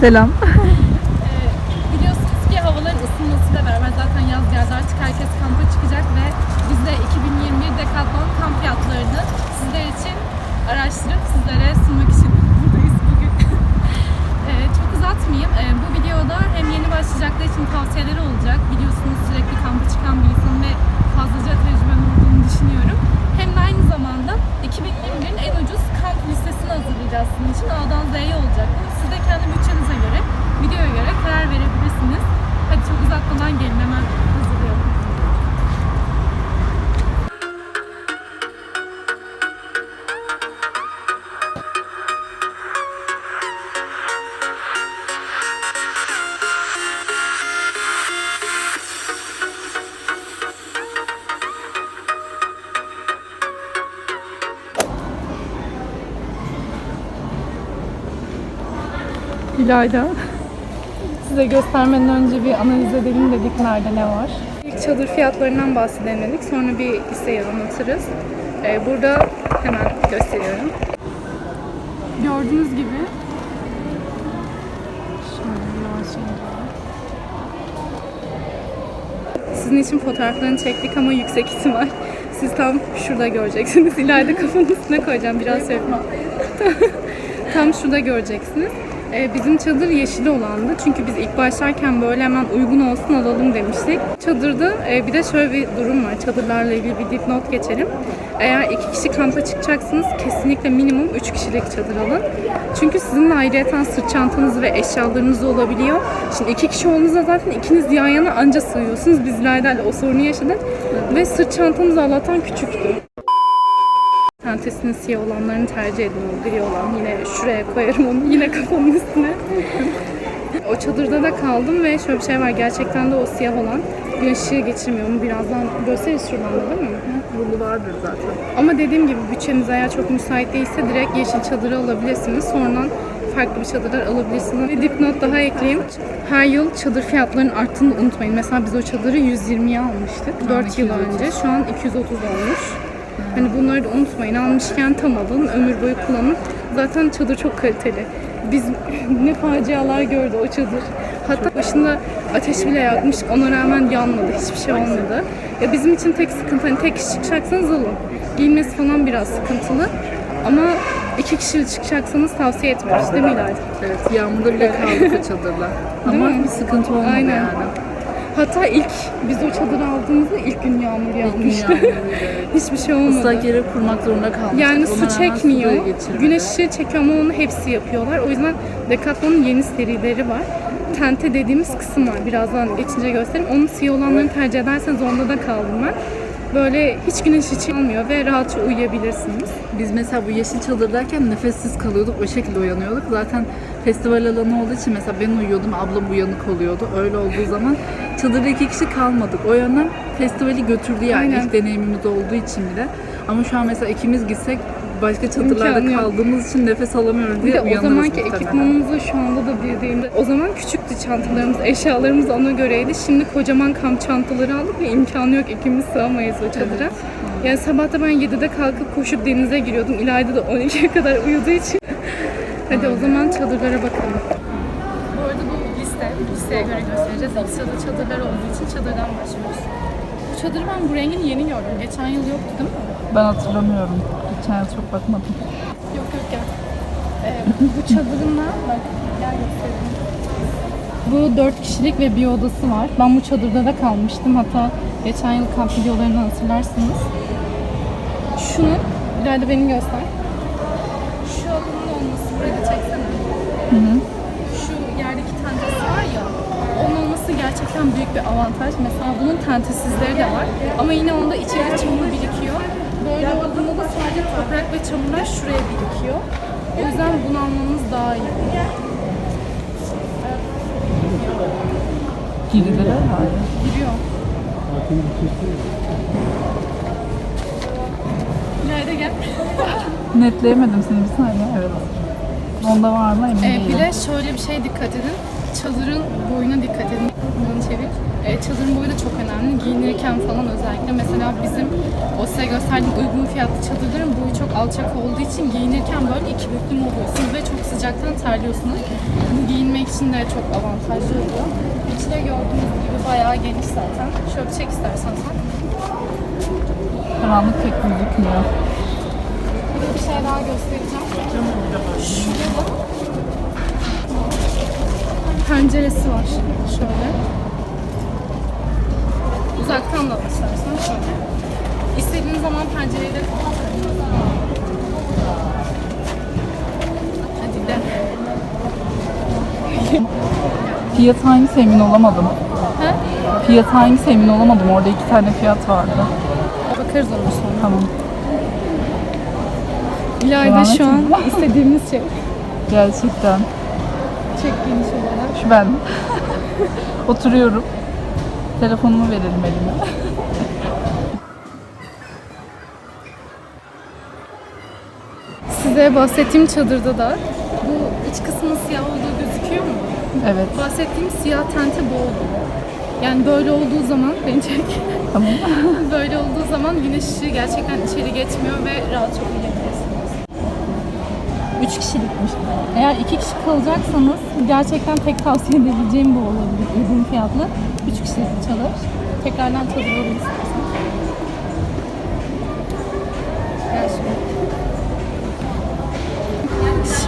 Selam. İlayda. Size göstermeden önce bir analiz edelim dedik nerede ne var. İlk çadır fiyatlarından bahsedelim dedik. Sonra bir listeyi anlatırız. Ee, burada hemen gösteriyorum. Gördüğünüz gibi. Sizin için fotoğraflarını çektik ama yüksek ihtimal siz tam şurada göreceksiniz. İleride kafanın üstüne koyacağım biraz şey. Tam şurada göreceksiniz. Ee, bizim çadır yeşili olandı. Çünkü biz ilk başlarken böyle hemen uygun olsun alalım demiştik. Çadırda e, bir de şöyle bir durum var. Çadırlarla ilgili bir dipnot geçelim. Eğer iki kişi kampa çıkacaksınız kesinlikle minimum üç kişilik çadır alın. Çünkü sizin de ayrıyeten sırt çantanız ve eşyalarınız olabiliyor. Şimdi iki kişi olduğunuzda zaten ikiniz yan yana anca sığıyorsunuz. Biz İlayda'yla o sorunu yaşadık. Ve sırt çantamız Allah'tan küçüktü. Tentesinin siyah olanlarını tercih edin o gri olan. Yine şuraya koyarım onu yine kafamın üstüne. o çadırda da kaldım ve şöyle bir şey var. Gerçekten de o siyah olan güneş ışığı geçirmiyor mu? Birazdan gösteririz şuradan da değil mi? Burada vardır zaten. Ama dediğim gibi bütçeniz eğer çok müsait değilse direkt yeşil çadırı alabilirsiniz. Sonradan farklı bir çadırlar alabilirsiniz. Bir dipnot daha ekleyeyim. Her yıl çadır fiyatlarının arttığını unutmayın. Mesela biz o çadırı 120'ye almıştık. 4 yıl 230. önce. Şu an 230 olmuş. Hani bunları da unutmayın. Almışken tam alın. Ömür boyu kullanın. Zaten çadır çok kaliteli. Biz ne facialar gördü o çadır. Hatta başında ateş bile yakmış. Ona rağmen yanmadı. Hiçbir şey olmadı. Ya bizim için tek sıkıntı hani tek kişi çıkacaksanız alın. Giyinmesi falan biraz sıkıntılı. Ama iki kişilik çıkacaksanız tavsiye etmiyoruz değil mi İlayda? Evet, yağmurda bile kaldık o çadırla. Ama mi? bir sıkıntı olmadı Aynen. yani. Hatta ilk biz o çadırı aldığımızda ilk gün yağmur yağmıştı. Hiçbir şey olmadı. Islak yere kurmak zorunda kalmıştık. Yani Ona su rağmen çekmiyor. suyu geçirmedi. Güneş ışığı çekiyor ama onu hepsi yapıyorlar. O yüzden Decathlon'un yeni serileri var. Tente dediğimiz kısım var. Birazdan geçince göstereyim. Onun siyah olanlarını tercih ederseniz onda da kaldım ben. Böyle hiç güneş ışığı almıyor ve rahatça uyuyabilirsiniz. Biz mesela bu yeşil çadırdayken nefessiz kalıyorduk. O şekilde uyanıyorduk. Zaten festival alanı olduğu için mesela ben uyuyordum, ablam uyanık oluyordu. Öyle olduğu zaman çadırda iki kişi kalmadık. O yönden festivali götürdü yani Aynen. ilk deneyimimiz olduğu için bile. Ama şu an mesela ikimiz gitsek başka çadırlarda İmkanı yok. kaldığımız için nefes alamıyoruz Bir diye de o uyanırız zamanki muhtemelen. ekipmanımızla şu anda da bir değil. O zaman küçüktü çantalarımız, eşyalarımız ona göreydi. Şimdi kocaman kamp çantaları aldık ve imkanı yok ikimiz sığamayız o çadıra. Yani sabah da ben 7'de kalkıp koşup denize giriyordum. İlayda da 12'ye kadar uyuduğu için. Hadi o zaman çadırlara bakalım. Bu arada bu liste, listeye göre göstereceğiz. Sırada çadırlar olduğu için çadırdan başlıyoruz. Bu çadırı ben bu rengini yeni gördüm. Geçen yıl yoktu değil mi? Ben hatırlamıyorum. Geçen yıl çok bakmadım. Yok yok gel. Ee, bu çadırında bak gel göstereyim. Bu dört kişilik ve bir odası var. Ben bu çadırda da kalmıştım. Hatta geçen yıl kamp videolarını hatırlarsınız. Şunun, ileride beni göster. Şu alanın olması, burayı da çeksene. Şu yerdeki tentesi var ya, onun olması gerçekten büyük bir avantaj. Mesela bunun tentesizleri de var. Ama yine onda içeri çamur birikiyor. Böyle olduğunda da sadece toprak ve çamurlar şuraya birikiyor. O yüzden bunu almamız daha iyi. Girileri var. Giriyor. İleride gel. Netleyemedim seni bir saniye. Evet. Onda var mı emin Ee, bir de şöyle bir şey dikkat edin. Çadırın boyuna dikkat edin. Bunu çevir. Ee, çadırın boyu da çok önemli. Giyinirken falan özellikle. Mesela bizim o size gösterdiğim uygun fiyatlı çadırların boyu çok alçak olduğu için giyinirken böyle iki büklüm oluyorsunuz ve çok sıcaktan terliyorsunuz. Bu giyinmek için de çok avantajlı oluyor. İçi de gördüğünüz gibi bayağı geniş zaten. Şöyle çek istersen sen. Karanlık pek gözükmüyor. Burada bir şey daha göstereceğim. Şurada penceresi var. Şöyle. Uzaktan da istersen şöyle. İstediğin zaman pencereyi de. Hadi de. Fiyat hangisi emin olamadım. Ha? Fiyat hangisi emin olamadım. Orada iki tane fiyat vardı. Bakarız ona sonra. Tamam. İlayda şu an istediğimiz şey. Gerçekten. Çek geniş olarak. Ben. Oturuyorum. Telefonumu verelim elime. Size bahsettiğim çadırda da bu iç kısmının siyah olduğu gözüküyor mu? Evet. Bahsettiğim siyah tente bu oldu. Yani böyle olduğu zaman beni. Tamam. böyle olduğu zaman güneş ışığı gerçekten içeri geçmiyor ve rahatça uyuyabiliyorsunuz. 3 kişilikmiş. Eğer 2 kişi kalacaksanız gerçekten tek tavsiye edebileceğim bu olabilir. Uygun fiyatlı 3 kişilik çalar. Tekrardan çadır olur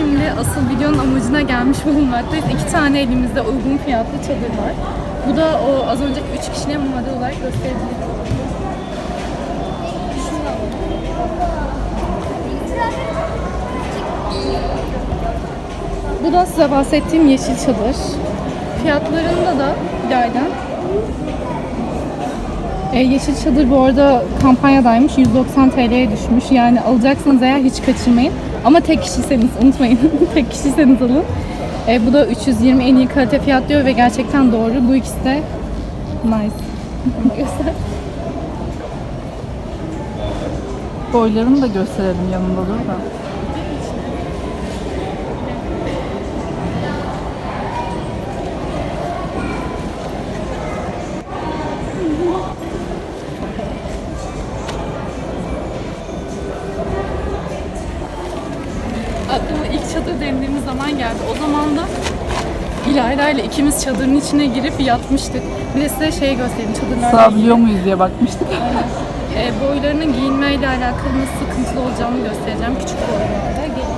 şimdi. Asıl videonun amacına gelmiş bulunmaktayız. İki tane elimizde uygun fiyatlı çadır var. Bu da o az önceki üç kişiliğe model olarak gösterebilirim. Bu da size bahsettiğim yeşil çadır. Fiyatlarında da ileriden e, yeşil çadır bu arada kampanyadaymış. 190 TL'ye düşmüş. Yani alacaksanız eğer hiç kaçırmayın. Ama tek kişiyseniz unutmayın. tek kişiyseniz alın. E, bu da 320 en iyi kalite fiyat diyor ve gerçekten doğru. Bu ikisi de nice. Boylarını da gösterelim yanında dur da. Geldi. O zaman da İlayda ile ikimiz çadırın içine girip yatmıştık. Bir de size şey göstereyim çadırlarla Sığabiliyor muyuz diye bakmıştık. e, boylarının giyinmeyle alakalı nasıl sıkıntılı olacağını göstereceğim. Küçük boylarda. Gelin.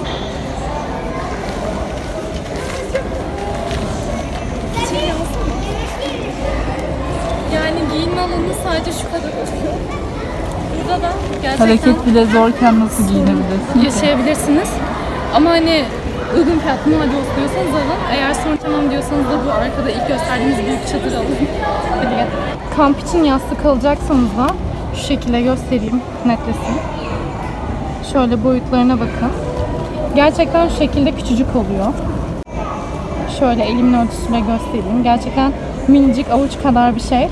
Yani giyinme alanı sadece şu kadar oluyor. Burada da gerçekten Hareket bile zorken nasıl giyinebilirsin? ki? yaşayabilirsiniz. Ama hani uygun fiyatlı olsun diyorsanız alın. Eğer sonra tamam diyorsanız da bu arkada ilk gösterdiğimiz büyük çadır alın. Hadi gel. Kamp için yastık alacaksanız da şu şekilde göstereyim netlesin. Şöyle boyutlarına bakın. Gerçekten şu şekilde küçücük oluyor. Şöyle elimin ölçüsüyle göstereyim. Gerçekten minicik avuç kadar bir şey.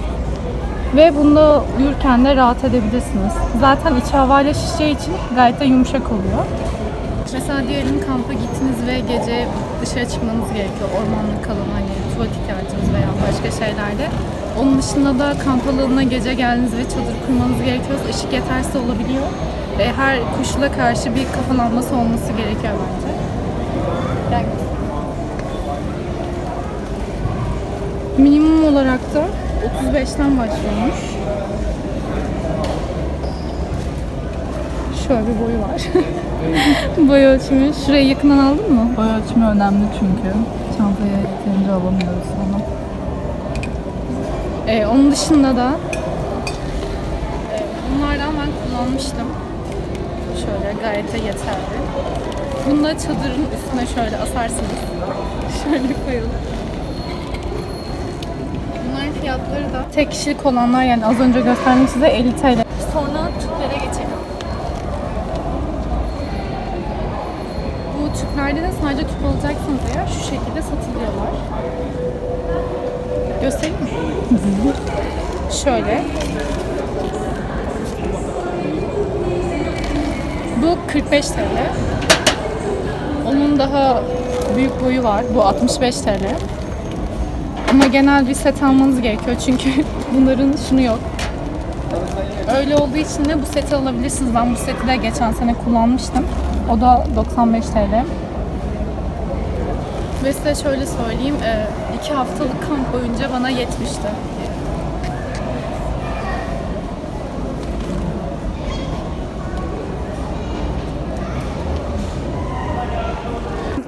Ve bunda uyurken de rahat edebilirsiniz. Zaten iç havayla şişeceği için gayet de yumuşak oluyor. Mesela diyelim kampa gittiniz ve gece dışarı çıkmanız gerekiyor. Ormanlık alan hani tuvalet ihtiyacınız veya başka şeylerde. Onun dışında da kamp alanına gece geldiniz ve çadır kurmanız gerekiyorsa ışık yetersiz olabiliyor. Ve her koşula karşı bir kafalanması olması gerekiyor bence. Gel. Minimum olarak da 35'ten başlıyormuş. Şöyle bir boyu var. Boy ölçümü. Şuraya yakından aldın mı? Boy ölçümü önemli çünkü. Çantaya yeterince alamıyoruz sonra. Ee, onun dışında da e, bunlardan ben kullanmıştım. Şöyle gayet de yeterli. Bunu da çadırın üstüne şöyle asarsınız. şöyle koyalım. Bunların fiyatları da tek kişilik olanlar yani az önce gösterdim size 50 TL. Sonra tüplere geçelim. Bu tüplerde de sadece tüp alacaksınız eğer şu şekilde satılıyorlar. Göstereyim mi? Şöyle. Bu 45 TL. bunun daha büyük boyu var. Bu 65 TL. Ama genel bir set almanız gerekiyor çünkü bunların şunu yok. Öyle olduğu için de bu seti alabilirsiniz. Ben bu seti de geçen sene kullanmıştım. O da 95 TL. Ve size şöyle söyleyeyim, e, iki haftalık kamp boyunca bana yetmişti.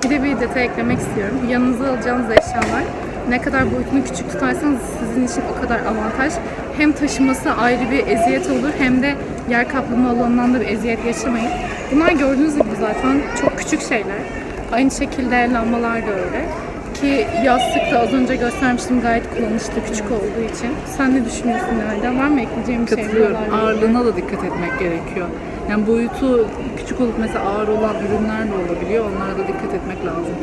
Bir de bir detay eklemek istiyorum. Yanınıza alacağınız eşyalar ne kadar boyutunu küçük tutarsanız sizin için o kadar avantaj. Hem taşıması ayrı bir eziyet olur hem de yer kaplama alanından da bir eziyet yaşamayın. Bunlar gördüğünüz gibi zaten çok küçük şeyler. Aynı şekilde lambalar da öyle. Ki yastık da az önce göstermiştim gayet kullanışlı küçük olduğu için. Sen ne düşünüyorsun Nerede? Var mı ekleyeceğim bir şey? Katılıyorum. Ağırlığına da dikkat etmek gerekiyor. Yani boyutu küçük olup mesela ağır olan ürünler de olabiliyor. Onlara da dikkat etmek lazım.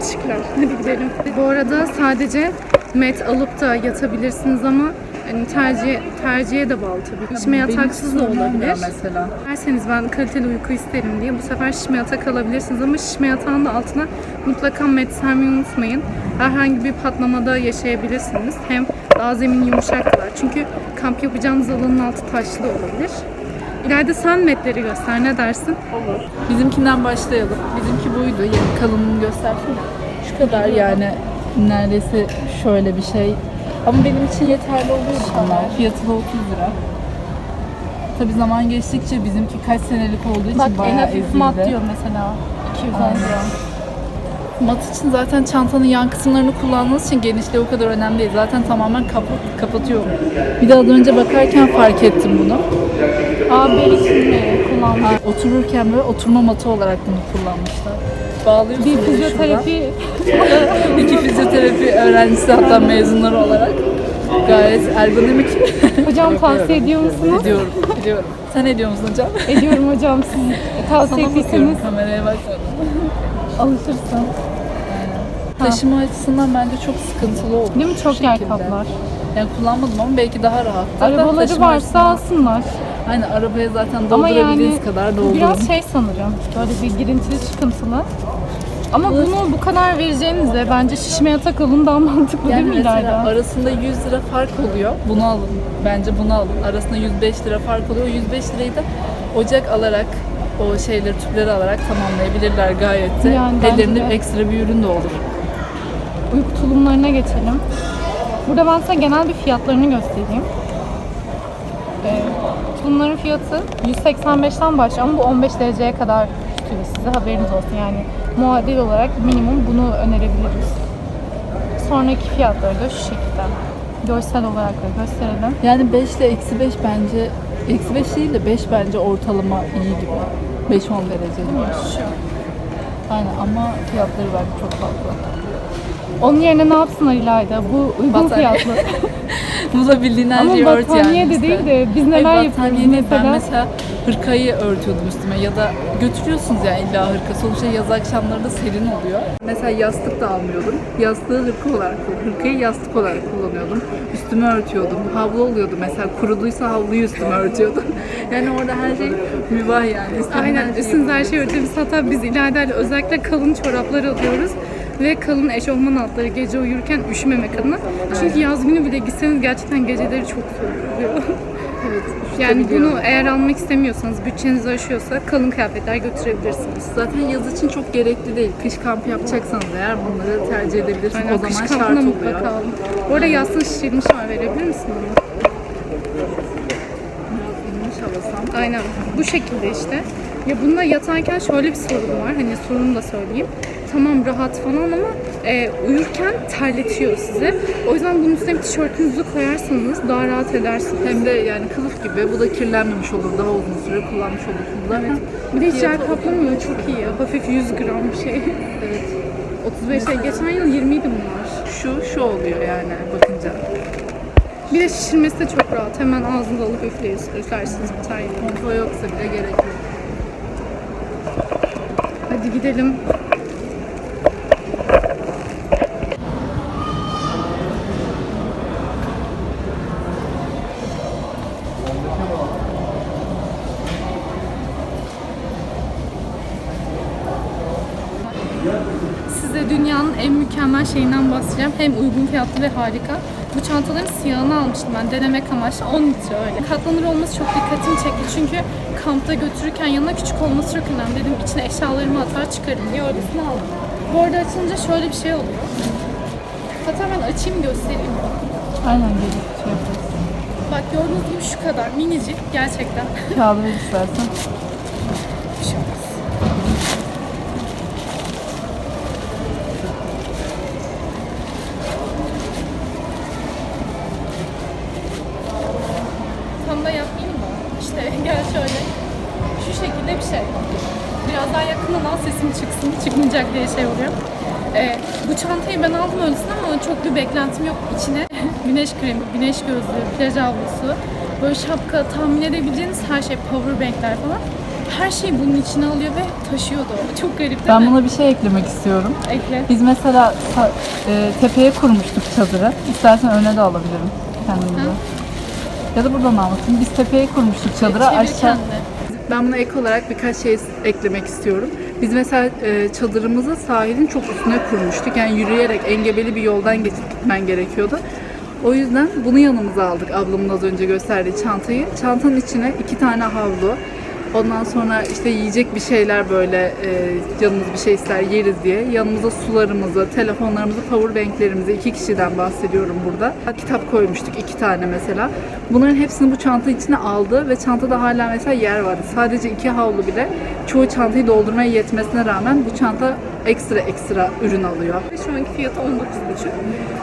Teşekkürler. Hadi gidelim. Bu arada sadece met alıp da yatabilirsiniz ama hani tercih tercihe de bağlı tabii. Şişme yataksız da olabilir. Mesela. Derseniz ben kaliteli uyku isterim diye bu sefer şişme yatak alabilirsiniz ama şişme yatağın da altına mutlaka met sermeyi unutmayın. Herhangi bir patlamada yaşayabilirsiniz. Hem daha zemin yumuşaklar. Çünkü kamp yapacağınız alanın altı taşlı olabilir. İleride sen metleri göster. Ne dersin? Bizimkinden başlayalım. Bizimki buydu. Yani kalınlığını göstersene. Şu kadar yani neredeyse şöyle bir şey. Ama benim için yeterli oluyor bunlar. Fiyatı da 30 lira. Tabi zaman geçtikçe bizimki kaç senelik olduğu için Bak en bayağı hafif ezildi. mat diyor mesela. 210 Aynen. gram. Mat için zaten çantanın yan kısımlarını kullandığınız için genişliği o kadar önemli değil. Zaten tamamen kapat, kapatıyor. Bir de az önce bakarken fark ettim bunu. Aa bel için mi kullanmış? Otururken böyle oturma matı olarak bunu kullanmışlar. Bağlıyorsun Bir fizyoterapi İki fizyoterapi öğrencisi hatta mezunları olarak. Gayet ergonomik hocam tavsiye ediyor musunuz? ediyorum. Ediyorum. Sen ediyor musun hocam? Ediyorum hocam siz tavsiye Sana bakıyorum ettiyseniz kameraya bak. alışırsın. Taşıma açısından bence çok sıkıntılı oldu. Değil mi? Çok yer şekilde. kaplar. Yani kullanmadım ama belki daha rahat. Zaten Arabaları taşıma varsa açısından- alsınlar. Aynen arabaya zaten Ama doldurabildiğiniz yani kadar doldurun. biraz şey sanırım. Böyle bir girintili çıkıntılı. Ama bunu bu kadar vereceğinizle bence şişme yatak alın daha mantıklı yani değil mi mesela İlayda? arasında 100 lira fark oluyor. Bunu alın. Bence bunu alın. Arasında 105 lira fark oluyor. O 105 lirayı da ocak alarak o şeyleri, tüpleri alarak tamamlayabilirler gayet de. Yani Ellerinde de. ekstra bir ürün de olur. Uyku tulumlarına geçelim. Burada ben size genel bir fiyatlarını göstereyim. Ee, tulumların fiyatı 185'ten başlıyor ama bu 15 dereceye kadar tutuyor size haberiniz olsun yani muadil olarak minimum bunu önerebiliriz. Sonraki fiyatları da şu şekilde. Görsel olarak da gösterelim. Yani 5 ile eksi 5 bence eksi 5 değil de 5 bence ortalama iyi gibi. 5-10 derece. Şu. Aynen ama fiyatları bence çok farklı. Onun yerine ne yapsınlar İlayda? Bu uygun fiyatlı. Bulabildiğin her Ama şeyi ört yani. battaniye de işte. değil de biz neler yapıyoruz battaniye değil. Ben mesela? mesela hırkayı örtüyordum üstüme ya da götürüyorsunuz yani illa hırka. Sonuçta yaz akşamları da serin oluyor. Mesela yastık da almıyordum. Yastığı hırka olarak, hırkayı yastık olarak kullanıyordum. Üstüme örtüyordum. Havlu oluyordu mesela. Kuruduysa havluyu üstüme örtüyordum. yani orada her şey mübah yani. İstediğin Aynen her şeyi üstünüze her şey örtüyoruz. Hatta biz İlayda'yla özellikle kalın çoraplar alıyoruz. Ve kalın eşofman altları gece uyurken üşümemek adına. Çünkü yaz günü bile gitseniz gerçekten geceleri çok soğuk oluyor. Evet, yani bunu eğer almak istemiyorsanız, bütçenizi aşıyorsa kalın kıyafetler götürebilirsiniz. Zaten yaz için çok gerekli değil. Kış kampı yapacaksanız eğer bunları tercih edebilirsiniz. Aynen o kış zaman kampına şart oluyor. mutlaka alın. Bu arada yastığın şişirilmiş var verebilir misin? Biraz inmiş alasam. Aynen bu şekilde işte. Ya bunda yatarken şöyle bir sorun var. Hani sorunu da söyleyeyim. Tamam rahat falan ama e, uyurken terletiyor sizi. O yüzden bunun üstüne bir tişörtünüzü koyarsanız daha rahat edersiniz. Hem de yani kılıf gibi bu da kirlenmemiş olur. Daha uzun süre kullanmış olursunuz. Zaten Bir de hiç yer kaplamıyor. Çok iyi. Hafif 100 gram bir şey. Evet. 35 şey. Geçen yıl 20 idi bunlar. Şu şu oluyor yani bakınca. Bir de şişirmesi de çok rahat. Hemen ağzınıza alıp üfleyiz- üflersiniz biter. Konfor yoksa bile gerek yok. Hadi gidelim. Çantanın en mükemmel şeyinden bahsedeceğim. Hem uygun fiyatlı ve harika. Bu çantaların siyahını almıştım ben denemek amaçlı 10 litre öyle. Katlanır olması çok dikkatimi çekti çünkü kampta götürürken yanına küçük olması çok önemli. Dedim içine eşyalarımı atar çıkarım diye öylesine aldım. Bu arada açınca şöyle bir şey oluyor. Hatta ben açayım göstereyim. Aynen gelip şey. Bak gördüğünüz gibi şu kadar minicik gerçekten. Kağıdı ver istersen. Bir şey olmaz. Tam da yapmayayım mı? İşte gel şöyle. Şu şekilde bir şey. Biraz daha yakından al sesim çıksın. Çıkmayacak diye şey oluyor. Ee, bu çantayı ben aldım öylesine ama çok bir beklentim yok. İçine güneş kremi, güneş gözlüğü, plaj havlusu, böyle şapka, tahmin edebileceğiniz her şey, power bankler falan. Her şeyi bunun içine alıyor ve taşıyordu. Çok garip değil Ben mi? buna bir şey eklemek istiyorum. Ekle. Biz mesela e, tepeye kurmuştuk çadırı. İstersen öne de alabilirim kendimize. Ha? Ya da buradan almasın. Biz tepeye kurmuştuk çadırı. Çevir Aşağı... kendini. Ben buna ek olarak birkaç şey eklemek istiyorum. Biz mesela e, çadırımızı sahilin çok üstüne kurmuştuk. Yani yürüyerek engebeli bir yoldan geçip gitmen gerekiyordu. O yüzden bunu yanımıza aldık ablamın az önce gösterdiği çantayı. Çantanın içine iki tane havlu, ondan sonra işte yiyecek bir şeyler böyle e, canımız bir şey ister yeriz diye. Yanımıza sularımızı, telefonlarımızı, powerbanklerimizi iki kişiden bahsediyorum burada. Kitap koymuştuk iki tane mesela. Bunların hepsini bu çanta içine aldı ve çantada hala mesela yer vardı. Sadece iki havlu bile çoğu çantayı doldurmaya yetmesine rağmen bu çanta ekstra ekstra ürün alıyor. Şu anki fiyatı 19,5.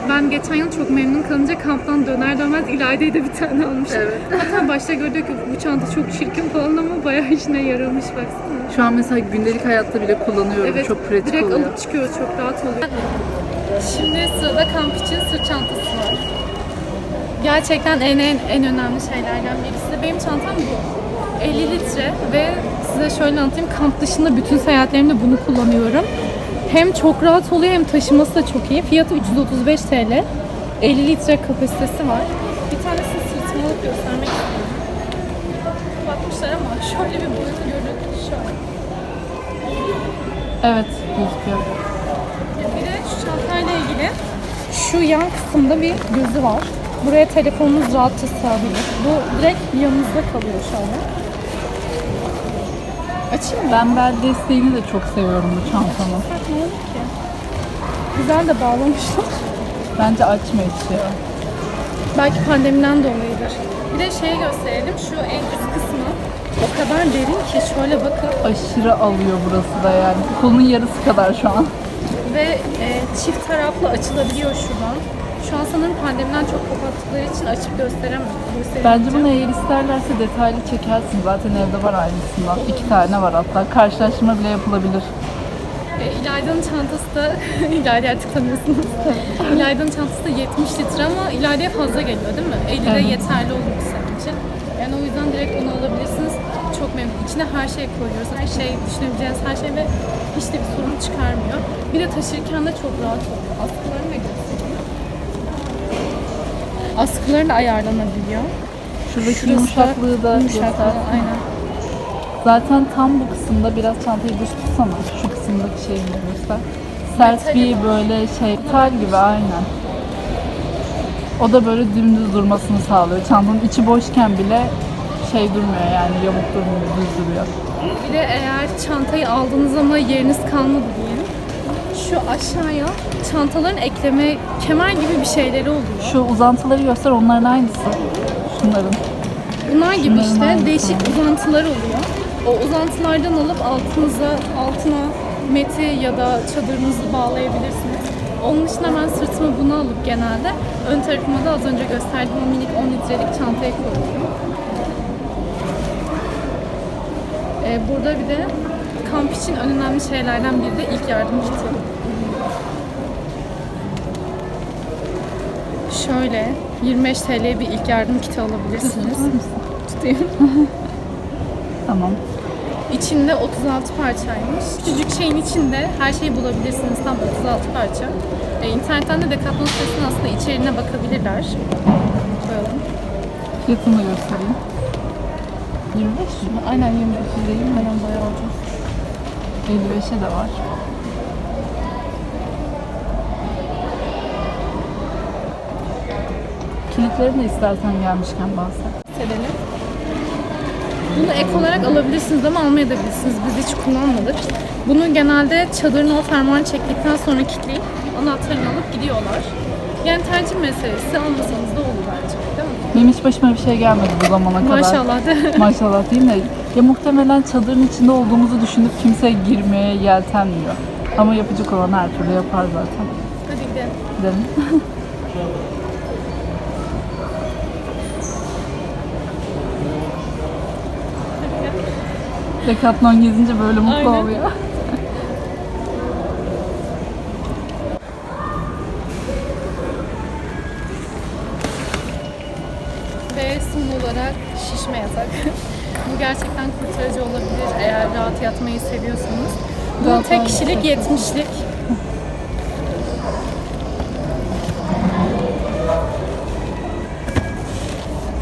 Ben geçen yıl çok memnun kalınca kamptan döner dönmez İlayda'yı da bir tane almıştım. Evet. Hatta başta gördük ki bu çanta çok çirkin falan ama bayağı işine yaramış baksana. Şu an mesela gündelik hayatta bile kullanıyorum. Evet, Çok pratik direkt oluyor. alıp çıkıyoruz çok rahat oluyor. Şimdi sırada kamp için sırt çantası var. Gerçekten en en en önemli şeylerden birisi de benim çantam bu. 50 litre ve size şöyle anlatayım kamp dışında bütün seyahatlerimde bunu kullanıyorum. Hem çok rahat oluyor hem taşıması da çok iyi. Fiyatı 335 TL. 50 litre kapasitesi var. Bir tanesini sırtıma alıp göstermek istiyorum. Bakmışlar ama şöyle bir boyutu görün. Şöyle. Evet gözüküyor. Bir de şu çantayla ilgili şu yan kısımda bir gözü var. Buraya telefonunuz rahatça sığabilir. Bu direkt yanınızda kalıyor şöyle. Açayım mı? Ben bel desteğini de çok seviyorum bu çantanın. Oldu ki? Güzel de bağlamışlar. Bence açma ya. Belki pandemiden dolayıdır. Bir de şeyi gösterelim. Şu en üst kısmı o kadar derin ki şöyle bakın. Aşırı alıyor burası da yani. Kolunun yarısı kadar şu an. Ve e, çift taraflı açılabiliyor şuradan. Şu an sanırım pandemiden çok kapattıkları için açıp gösteremem. Bence bunu eğer isterlerse detaylı çekersin. Zaten evde var aynısından. İki tane var hatta. Karşılaştırma bile yapılabilir. E, İlayda'nın çantası da, İlayda artık tanıyorsunuz. İlayda'nın çantası da 70 litre ama İlayda'ya fazla geliyor değil mi? 50 de Evet. yeterli olur senin için. Yani o yüzden direkt bunu alabilirsiniz. Çok memnun. İçine her şey koyuyoruz. Her şey, düşünebileceğiniz her şey ve hiç de bir sorun çıkarmıyor. Bir de taşırken de çok rahat oluyor. Da göstereyim. Askıları da ayarlanabiliyor. Şuradaki Şurası yumuşaklığı da yumuşaklığı. Aynen. Zaten tam bu kısımda biraz çantayı düz tutsana. Şu kısımdaki şeyini göster. Sert bir böyle şey, tel gibi aynen. O da böyle dümdüz durmasını sağlıyor. Çantanın içi boşken bile şey durmuyor yani yamuk durmuyor, düz duruyor. Bir de eğer çantayı aldığınız ama yeriniz kalmadı. Şu aşağıya çantaların ekleme kemer gibi bir şeyleri oluyor. Şu uzantıları göster onların aynısı. Şunların. Bunlar gibi Şunların işte aynısı. değişik uzantılar oluyor. O uzantılardan alıp altınıza, altına meti ya da çadırınızı bağlayabilirsiniz. Onun için ben sırtıma bunu alıp genelde ön tarafıma da az önce gösterdiğim o minik 10 litrelik çantaya koyuyorum. Ee, burada bir de kamp için en önemli şeylerden biri de ilk yardım kiti. Şöyle 25 TL bir ilk yardım kiti alabilirsiniz. Tutayım. Tamam. İçinde 36 parçaymış. Küçücük şeyin içinde her şeyi bulabilirsiniz. Tam 36 parça. E, internetten de Decathlon sitesinin aslında içeriğine bakabilirler. Koyalım. Fiyatını da göstereyim. 25 mi? Aynen 25 Değil mi? Aynen bayağı ucuz. 55'e de var. De istersen gelmişken bahset. serelim. Bunu ek olarak alabilirsiniz ama almayabilirsiniz. Biz hiç kullanmadık. Bunu genelde çadırın o fermuarını çektikten sonra kilitleyip anahtarını alıp gidiyorlar. Yani tercih meselesi almasanız da olur bence. Değil mi? Benim hiç başıma bir şey gelmedi bu zamana kadar. Maşallah de. Maşallah değil mi? Ya muhtemelen çadırın içinde olduğumuzu düşünüp kimse girmeye yeltenmiyor. Ama yapacak olan her türlü yapar zaten. Hadi gidelim. Gidelim. Decathlon gezince böyle mutlu Aynen. oluyor. Ve son olarak şişme yatak. Bu gerçekten kurtarıcı olabilir eğer rahat yatmayı seviyorsanız. Bu Rahat tek kişilik 70'lik.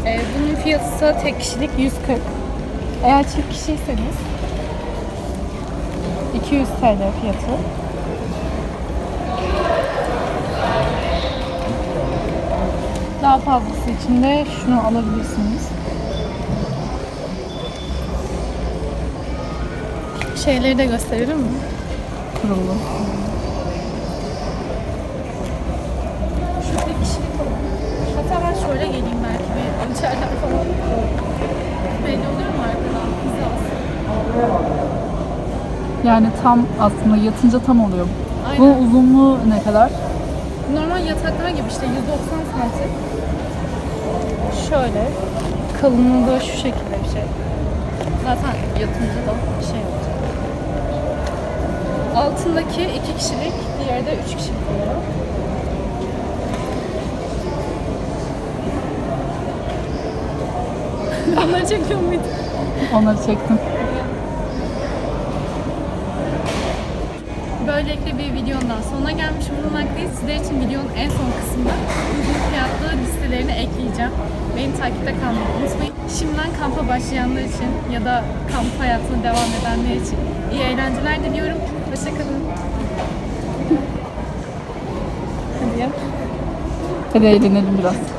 Ee, bunun fiyatı ise tek kişilik 140. Eğer çift kişiyseniz 200 TL fiyatı. Daha fazlası için de şunu alabilirsiniz. Şeyleri de gösterelim mi? Kurulu. Tek kişilik olan. Hatta ben şöyle geleyim belki bir ölçerler falan. Belli oluyor mu arkadan? Yani tam aslında yatınca tam oluyor. Aynen. Bunun uzunluğu ne kadar? Normal yataklar gibi işte 190 santim. Şöyle. Kalınlığı da şu şekilde bir şey. Zaten yatınca da şey olacak. Altındaki iki kişilik, diğeri de üç kişilik oluyor. Onları çekiyor muydun? Onları çektim. Böylelikle bir videonun daha sonuna gelmiş bulunmaktayız. Sizler için videonun en son kısmında uygun fiyatlı listelerini ekleyeceğim. Beni takipte kalmayı unutmayın. Şimdiden kampa başlayanlar için ya da kamp hayatına devam edenler için iyi eğlenceler diliyorum. Hoşçakalın. Hadi ya. Hadi eğlenelim biraz.